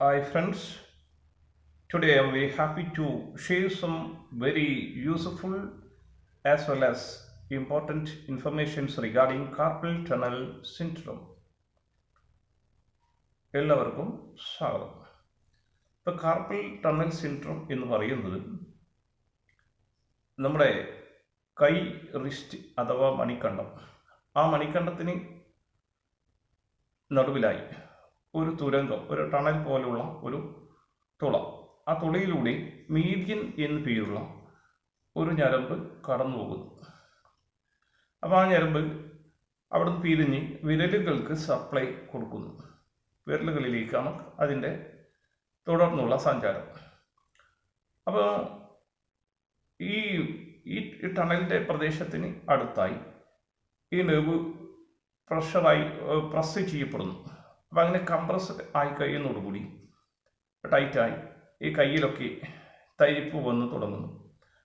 Hi friends, today I'm very happy to share some very useful as well as important informations regarding carpal tunnel syndrome. എല്ലാവർക്കും സ്വാഗതം ഇപ്പോൾ carpal tunnel syndrome എന്ന് പറയുന്നത് നമ്മുടെ കൈ wrist അഥവാ മണിക്കണ്ടം ആ മണിക്കണ്ടത്തിന് നടുവിലായി ഒരു തുരങ്കം ഒരു ടണൽ പോലുള്ള ഒരു തുള. ആ തുളയിലൂടെ മീഡിയൻ എന്ന് പേരുള്ള ഒരു ഞരമ്പ് കടന്നു പോകുന്നു. അപ്പോൾ ആ ഞരമ്പ് അവിടുന്ന് പിരിഞ്ഞ് വിരലുകൾക്ക് സപ്ലൈ കൊടുക്കുന്നു. വിരലുകളിലേക്കാണ് അതിന്റെ തുടർന്നുള്ള സഞ്ചാരം. അപ്പോൾ ഈ ഈ ടണലിന്റെ പ്രദേശത്തിന് അടുത്തായി ഈ നെർവ് പ്രഷറായി പ്രസ് ചെയ്യപ്പെടുന്നു. അപ്പം അങ്ങനെ കംപ്രസ് ആയി കഴിയുന്നതോടുകൂടി ടൈറ്റായി ഈ കയ്യിലൊക്കെ തരിപ്പ് വന്ന് തുടങ്ങുന്നു.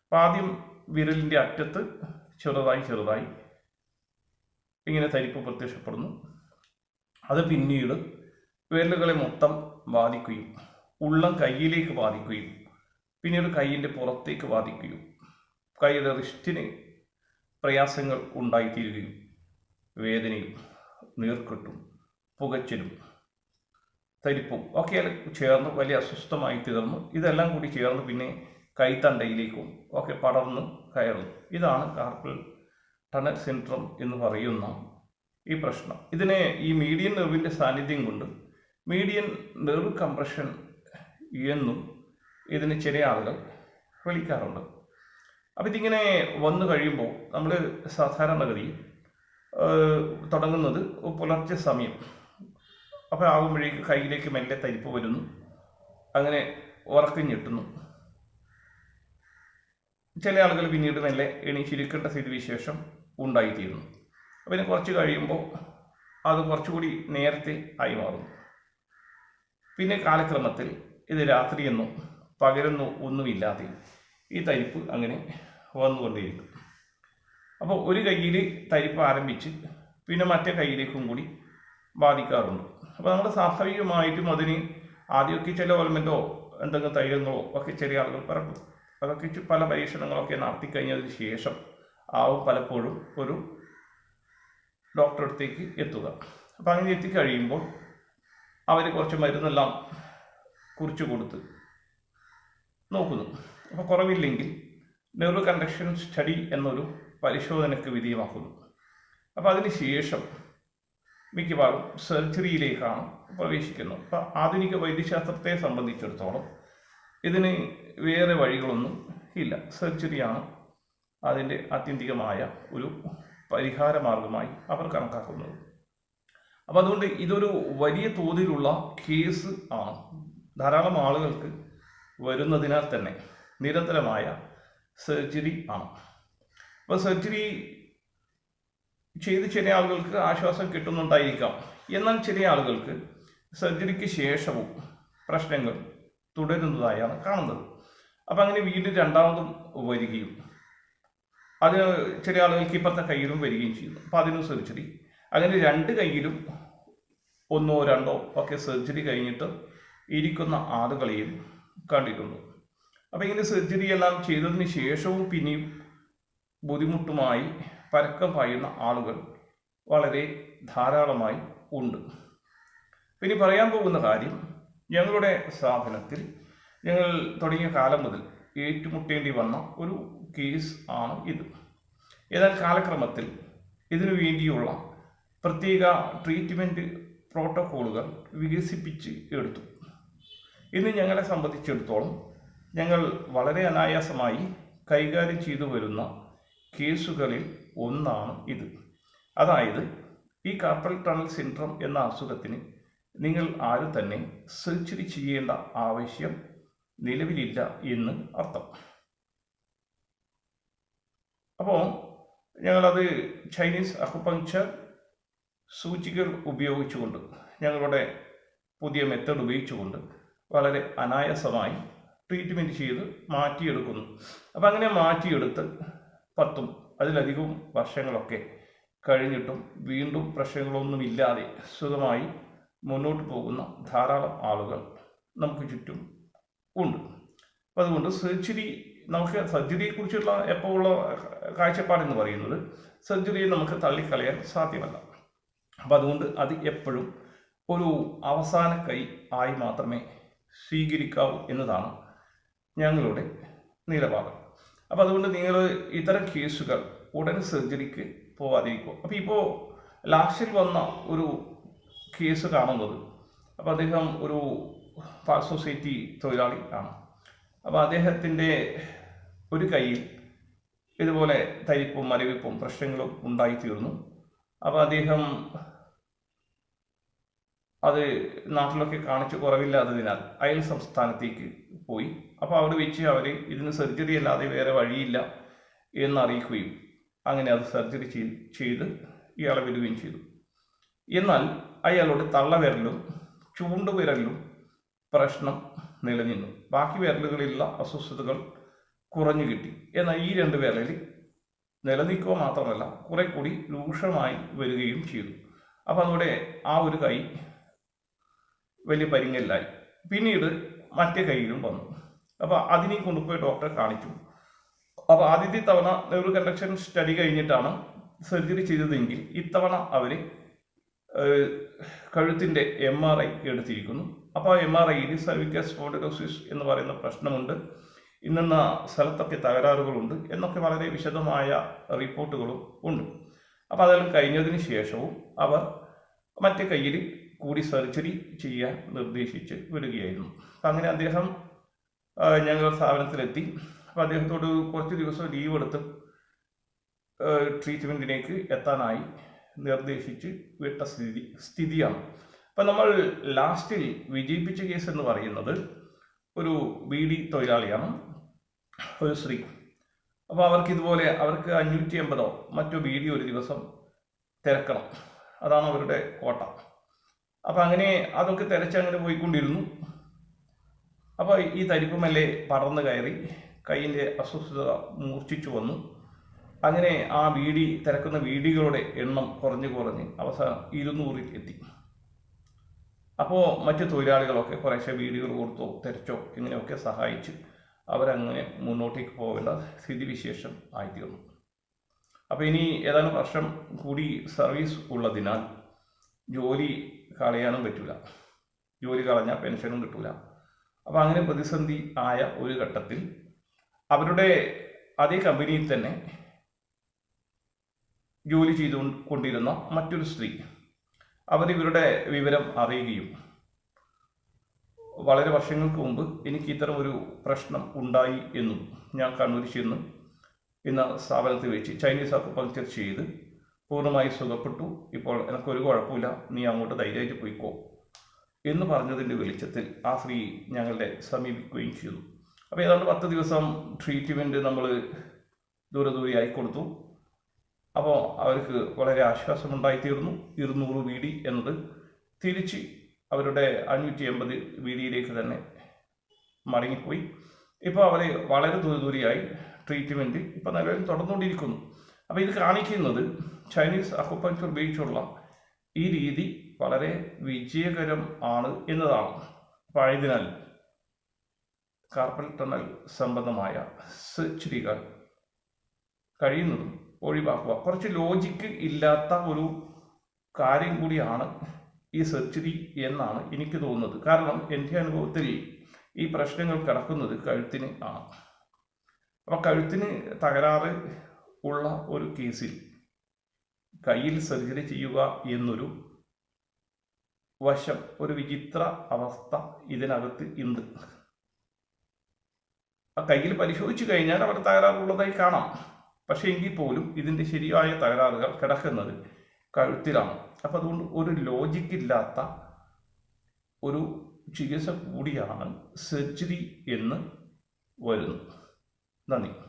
അപ്പം ആദ്യം വിരലിന്റെ അറ്റത്ത് ചെറുതായി ചെറുതായി ഇങ്ങനെ തരിപ്പ് പ്രത്യക്ഷപ്പെടുന്നു. അത് പിന്നീട് വിരലുകളെ മൊത്തം ബാധിക്കുകയും ഉള്ളം കയ്യിലേക്ക് ബാധിക്കുകയും പിന്നീട് കയ്യിന്റെ പുറത്തേക്ക് ബാധിക്കുകയും കൈയുടെ റിസ്റ്റിന് പ്രയാസങ്ങൾ ഉണ്ടായിത്തീരുകയും വേദനയും നീർക്കെട്ടും പുകച്ചിലും തരിപ്പും ഒക്കെ ചേർന്ന് വലിയ അസ്വസ്ഥമായി തീർന്നു. ഇതെല്ലാം കൂടി ചേർന്ന് പിന്നെ കൈത്തണ്ടയിലേക്കും ഒക്കെ പടർന്ന് കയറുന്നു. ഇതാണ് കാർപ്പൽ ടണൽ സിൻഡ്രം എന്ന് പറയുന്ന ഈ പ്രശ്നം. ഇതിനെ ഈ മീഡിയൻ നെർവിന്റെ സാന്നിധ്യം കൊണ്ട് മീഡിയൻ നെർവ് കംപ്രഷൻ എന്നും ഇതിന് ചില ആളുകൾ വിളിക്കാറുണ്ട്. അപ്പം ഇതിങ്ങനെ വന്നു കഴിയുമ്പോൾ നമ്മൾ സാധാരണഗതി തുടങ്ങുന്നത് പുലർച്ചെ സമയം. അപ്പോൾ ആകുമ്പോഴേക്ക് കയ്യിലേക്ക് മെല്ലെ തരിപ്പ് വരുന്നു. അങ്ങനെ ഉറക്കം ഞെട്ടുന്നു. ചില ആളുകൾ പിന്നീട് മെല്ലെ എണീച്ചിരിക്കേണ്ട സ്ഥിതിവിശേഷം ഉണ്ടായിത്തീരുന്നു. അപ്പം പിന്നെ കുറച്ച് കഴിയുമ്പോൾ അത് കുറച്ചുകൂടി നേരത്തെ ആയി മാറുന്നു. പിന്നെ കാലക്രമത്തിൽ ഇത് രാത്രിയെന്നോ പകരെന്നോ ഒന്നുമില്ലാതെ ഈ തരിപ്പ് അങ്ങനെ വന്നുകൊണ്ടേയിരിക്കും. അപ്പോൾ ഒരു കയ്യിൽ തരിപ്പ് ആരംഭിച്ച് പിന്നെ മറ്റേ കയ്യിലേക്കും കൂടി ബാധിക്കാറുണ്ട്. അപ്പോൾ നമ്മൾ സ്വാഭാവികമായിട്ടും അതിന് ആദ്യമൊക്കെ ചില ഓൽമെന്റോ എന്തെങ്കിലും തൈലങ്ങളോ ഒക്കെ ചെറിയ ആളുകൾ പറക്കും അതൊക്കെ പല പരീക്ഷണങ്ങളൊക്കെ നടത്തി കഴിഞ്ഞതിന് ശേഷം ആവും പലപ്പോഴും ഒരു ഡോക്ടറെ അടുത്തേക്ക് എത്തുക. അപ്പം അങ്ങനെ എത്തിക്കഴിയുമ്പോൾ അവർ കുറച്ച് മരുന്നെല്ലാം കുറിച്ച് കൊടുത്ത് നോക്കുന്നു. അപ്പോൾ കുറവില്ലെങ്കിൽ ന്യൂറോ കണ്ടക്ഷൻ സ്റ്റഡി എന്നൊരു പരിശോധനയ്ക്ക് വിധേയമാക്കുന്നു. അപ്പോൾ അതിന് ശേഷം മിക്കവാറും സർജറിയിലേക്കാണ് പ്രവേശിക്കുന്നത്. അപ്പോൾ ആധുനിക വൈദ്യശാസ്ത്രത്തെ സംബന്ധിച്ചിടത്തോളം ഇതിന് വേറെ വഴികളൊന്നും ഇല്ല. സർജറിയാണ് അതിന്റെ ആത്യന്തികമായ ഒരു പരിഹാര മാർഗമായി അവർ കണക്കാക്കുന്നത്. അപ്പം അതുകൊണ്ട് ഇതൊരു വലിയ തോതിലുള്ള കേസ് ആണ്. ധാരാളം ആളുകൾക്ക് വരുന്നതിനാൽ തന്നെ നിരന്തരമായ സർജറി ആണ്. അപ്പോൾ സർജറി ചെയ്ത് ചില ആളുകൾക്ക് ആശ്വാസം കിട്ടുന്നുണ്ടായിരിക്കാം. എന്നാൽ ചില ആളുകൾക്ക് സർജറിക്ക് ശേഷവും പ്രശ്നങ്ങൾ തുടരുന്നതായാണ് കാണുന്നത്. അപ്പം അങ്ങനെ വീണ്ടും രണ്ടാമതും വരികയും അതിന് ചില ആളുകൾക്ക് ഇപ്പോഴത്തെ കയ്യിലും വരികയും ചെയ്യുന്നു. അപ്പം അതിനും സർജറി അങ്ങനെ രണ്ട് കയ്യിലും ഒന്നോ രണ്ടോ ഒക്കെ സർജറി കഴിഞ്ഞിട്ട് ഇരിക്കുന്ന ആളുകളെയും കണ്ടിട്ടുണ്ട്. അപ്പം ഇങ്ങനെ സർജറി എല്ലാം ചെയ്തതിന് ശേഷവും പിന്നെയും ബുദ്ധിമുട്ടുമായി പരക്കം പായുന്ന ആളുകൾ വളരെ ധാരാളമായി ഉണ്ട്. പിന്നെ പറയാൻ പോകുന്ന കാര്യം ഞങ്ങളുടെ സ്ഥാപനത്തിൽ ഞങ്ങൾ തുടങ്ങിയ കാലം മുതൽ ഏറ്റുമുട്ടേണ്ടി വന്ന ഒരു കേസ് ആണ് ഇത്. എന്നാൽ കാലക്രമത്തിൽ ഇതിനു വേണ്ടിയുള്ള പ്രത്യേക ട്രീറ്റ്മെന്റ് പ്രോട്ടോക്കോളുകൾ വികസിപ്പിച്ച് എടുത്തു. ഇന്ന് ഞങ്ങളെ സംബന്ധിച്ചിടത്തോളം ഞങ്ങൾ വളരെ അനായാസമായി കൈകാര്യം ചെയ്തു വരുന്ന കേസുകളിൽ ഒന്നാണ് ഇത്. അതായത് ഈ കാർപ്പൽ ടണൽ സിൻഡ്രം എന്ന അസുഖത്തിന് നിങ്ങൾ ആരും തന്നെ സർജറി ചെയ്യേണ്ട ആവശ്യം നിലവിലില്ല എന്ന് അർത്ഥം. അപ്പോൾ ഞങ്ങളത് ചൈനീസ് അക്കുപങ്ചർ സൂചികൾ ഉപയോഗിച്ചുകൊണ്ട് ഞങ്ങളുടെ പുതിയ മെത്തേഡ് ഉപയോഗിച്ചുകൊണ്ട് വളരെ അനായാസമായി ട്രീറ്റ്മെന്റ് ചെയ്ത് മാറ്റിയെടുക്കുന്നു. അപ്പം അങ്ങനെ മാറ്റിയെടുത്ത് പത്തും അതിലധികവും വർഷങ്ങളൊക്കെ കഴിഞ്ഞിട്ടും വീണ്ടും പ്രശ്നങ്ങളൊന്നുമില്ലാതെ സുഖമായി മുന്നോട്ട് പോകുന്ന ധാരാളം ആളുകൾ നമുക്ക് ചുറ്റും ഉണ്ട്. അപ്പം അതുകൊണ്ട് സർജറി നമുക്ക് സർജറിയെക്കുറിച്ചുള്ള എപ്പോൾ ഉള്ള കാഴ്ചപ്പാടെന്ന് പറയുന്നത് സർജറിയെ നമുക്ക് തള്ളിക്കളയാൻ സാധ്യമല്ല. അപ്പം അതുകൊണ്ട് അത് എപ്പോഴും ഒരു അവസാന കൈ ആയി മാത്രമേ സ്വീകരിക്കാവൂ എന്നതാണ് ഞങ്ങളുടെ നിലപാട്. അപ്പം അതുകൊണ്ട് നിങ്ങൾ ഇത്തരം കേസുകൾ ഉടൻ സർജറിക്ക് പോവാതിരിക്കുക. അപ്പോൾ ഇപ്പോ ലാസ്റ്റിൽ വന്ന ഒരു കേസ് കാണുന്നത്. അപ്പോൾ അദ്ദേഹം ഒരു പാൽ സൊസൈറ്റി തൊഴിലാളി ആണ്. അപ്പോൾ അദ്ദേഹത്തിന്റെ ഒരു കയ്യിൽ ഇതുപോലെ തരിപ്പും മരവിപ്പും പ്രശ്നങ്ങളും ഉണ്ടായിത്തീർന്നു. അപ്പോൾ അദ്ദേഹം അത് നാട്ടിലൊക്കെ കാണിച്ച് കുറവില്ലാത്തതിനാൽ അയൽ സംസ്ഥാനത്തേക്ക് പോയി. അപ്പോൾ അവിടെ വെച്ച് അവർ ഇതിന് സർജറി അല്ലാതെ വേറെ വഴിയില്ല എന്നറിയിക്കുകയും അങ്ങനെ അത് സർജറി ചെയ്ത് ഇയാളെ വിടുകയും ചെയ്തു. എന്നാൽ അയാളുടെ തള്ളവിരലും ചൂണ്ടുവിരലിലും പ്രശ്നം നിലനിന്നു. ബാക്കി വിരലുകളിലുള്ള അസ്വസ്ഥതകൾ കുറഞ്ഞു കിട്ടി. എന്നാൽ ഈ രണ്ട് വിരലിൽ നിലനിൽക്കുക മാത്രമല്ല കുറെ കൂടി രൂക്ഷമായി വരികയും ചെയ്തു. അപ്പം അതോടെ ആ ഒരു കൈ വലിയ പരിങ്ങലിലായി. പിന്നീട് മറ്റേ കൈയിലും വന്നു. അപ്പോൾ അതിനെ കൊണ്ടുപോയി ഡോക്ടറെ കാണിച്ചു. അപ്പോൾ ആദ്യത്തെ തവണ ന്യൂറോ കണ്ടക്ഷൻ സ്റ്റഡി കഴിഞ്ഞിട്ടാണ് സർജറി ചെയ്തതെങ്കിൽ ഇത്തവണ അവർ കഴുത്തിന്റെ എം ആർ ഐ എടുത്തിരിക്കുന്നു. അപ്പോൾ എം ആർ ഐയിൽ സർവിക്കൽ സ്പോണ്ടിലോസിസ് എന്ന് പറയുന്ന പ്രശ്നമുണ്ട്. ഇന്നെന്ന സ്ഥലത്തൊക്കെ തകരാറുകളുണ്ട് എന്നൊക്കെ വളരെ വിശദമായ റിപ്പോർട്ടുകളും ഉണ്ട്. അപ്പോൾ അതെല്ലാം കഴിഞ്ഞതിന് ശേഷവും അവർ മറ്റേ കയ്യിൽ കൂടി സർജറി ചെയ്യാൻ നിർദ്ദേശിച്ച് വരികയായിരുന്നു. അങ്ങനെ അദ്ദേഹം ഞങ്ങൾ സ്ഥാപനത്തിലെത്തി. അപ്പോൾ അദ്ദേഹത്തോട് കുറച്ച് ദിവസം ലീവ് എടുത്ത് ട്രീറ്റ്മെന്റിലേക്ക് എത്താനായി നിർദ്ദേശിച്ച് വിട്ട സ്ഥിതി സ്ഥിതിയാണ്. അപ്പം നമ്മൾ ലാസ്റ്റിൽ വിജയിപ്പിച്ച കേസ് എന്ന് പറയുന്നത് ഒരു ബി ഡി തൊഴിലാളിയാണ് ഒരു സ്ത്രീ. അപ്പോൾ അവർക്ക് ഇതുപോലെ അവർക്ക് അഞ്ഞൂറ്റി എൺപതോ മറ്റോ ബി ഡി ഒരു ദിവസം തിരക്കണം. അതാണ് അവരുടെ കോട്ട. അപ്പം അങ്ങനെ അതൊക്കെ തിരച്ചങ്ങനെ പോയിക്കൊണ്ടിരുന്നു. അപ്പോൾ ഈ തരിപ്പ് മെല്ലെ പടർന്നു കയറി കൈയിന്റെ അസ്വസ്ഥത മൂർച്ഛിച്ചു വന്നു. അങ്ങനെ ആ വീടി തിരക്കുന്ന വീടികളുടെ എണ്ണം കുറഞ്ഞു കുറഞ്ഞ് അവസാനം ഇരുന്നൂറിൽ എത്തി. അപ്പോൾ മറ്റു തൊഴിലാളികളൊക്കെ കുറേശ്ശെ വീടുകൾ കൊടുത്തോ തിരച്ചോ ഇങ്ങനെയൊക്കെ സഹായിച്ച് അവരങ്ങനെ മുന്നോട്ടേക്ക് പോകേണ്ട സ്ഥിതിവിശേഷം ആയിത്തീർന്നു. അപ്പോൾ ഇനി ഏതാനും വർഷം കൂടി സർവീസ് ഉള്ളതിനാൽ ജോലി കളയാനും പറ്റില്ല ജോലി കളഞ്ഞാൽ പെൻഷനും കിട്ടില്ല അപ്പോൾ അങ്ങനെ പ്രതിസന്ധി ആയ ഒരു ഘട്ടത്തിൽ അവരുടെ അതേ കമ്പനിയിൽ തന്നെ ജോലി ചെയ്തു കൊണ്ടിരുന്ന മറ്റൊരു സ്ത്രീ അവർ ഇവരുടെ വിവരം അറിയുകയും വളരെ വർഷങ്ങൾക്ക് മുമ്പ് എനിക്ക് ഇത്തരം ഒരു പ്രശ്നം ഉണ്ടായി എന്നും ഞാൻ കണ്ണൂരിൽ ചെന്ന് ഇന്ന് സ്ഥാപനത്തിൽ വെച്ച് ചൈനീസ് അക്കുപങ്ക്ചർ ചെയ്ത് പൂർണമായി സുഖപ്പെട്ടു. ഇപ്പോൾ എനിക്കൊരു കുഴപ്പമില്ല. നീ അങ്ങോട്ട് ധൈര്യമായിട്ട് പോയിക്കോ. എന്ന് പറഞ്ഞതിന്റെ വെളിച്ചത്തിൽ ആ സ്ത്രീ ഞങ്ങളെ സമീപിക്കുകയും ചെയ്തു. അപ്പോൾ ഏതാണ്ട് പത്ത് ദിവസം ട്രീറ്റ്മെന്റ് നമ്മൾ ദൂരെ ദൂരെയായി കൊടുത്തു. അപ്പോൾ അവർക്ക് വളരെ ആശ്വാസമുണ്ടായിത്തീർന്നു. ഇരുന്നൂറ് വി ഡി എന്നത് തിരിച്ച് അവരുടെ അഞ്ഞൂറ്റി എൺപത് വി ഡിയിലേക്ക് തന്നെ മടങ്ങിപ്പോയി. ഇപ്പോൾ അവർ വളരെ ദൂരെ ദൂരെയായി ട്രീറ്റ്മെന്റ് ഇപ്പോൾ നിലവിൽ തുടർന്നുകൊണ്ടിരിക്കുന്നു. അപ്പോൾ ഇത് കാണിക്കുന്നത് ചൈനീസ് അക്കുപഞ്ചർ ഉപയോഗിച്ചുള്ള ഈ രീതി വളരെ വിജയകരം ആണ് എന്നതാണ്. ആയതിനാൽ കാർപ്പൽ ടണൽ സംബന്ധമായ സർജറികൾ കഴിയുന്നതും ഒഴിവാക്കുക. കുറച്ച് ലോജിക്ക് ഇല്ലാത്ത ഒരു കാര്യം കൂടിയാണ് ഈ സർജറി എന്നാണ് എനിക്ക് തോന്നുന്നത്. കാരണം എന്റെ അനുഭവത്തിൽ ഈ പ്രശ്നങ്ങൾ കിടക്കുന്നത് കഴുത്തിന് ആണ്. അപ്പോൾ കഴുത്തിന് തകരാറ് ഉള്ള ഒരു കേസിൽ കയ്യിൽ സർജറി ചെയ്യുക എന്നൊരു വശം ഒരു വിചിത്ര അവസ്ഥ ഇതിനകത്ത് ഉണ്ട് ആ കയ്യിൽ പരിശോധിച്ചു കഴിഞ്ഞാൽ അവിടെ തകരാറുള്ളതായി കാണാം. പക്ഷേ എങ്കിൽ പോലും ഇതിന്റെ ശരിയായ തകരാറുകൾ കിടക്കുന്നത് കഴുത്തിലാണ്. അപ്പം അതുകൊണ്ട് ഒരു ലോജിക്കില്ലാത്ത ഒരു ചികിത്സ കൂടിയാണ് സർജറി എന്ന് വരുന്നു നന്ദി.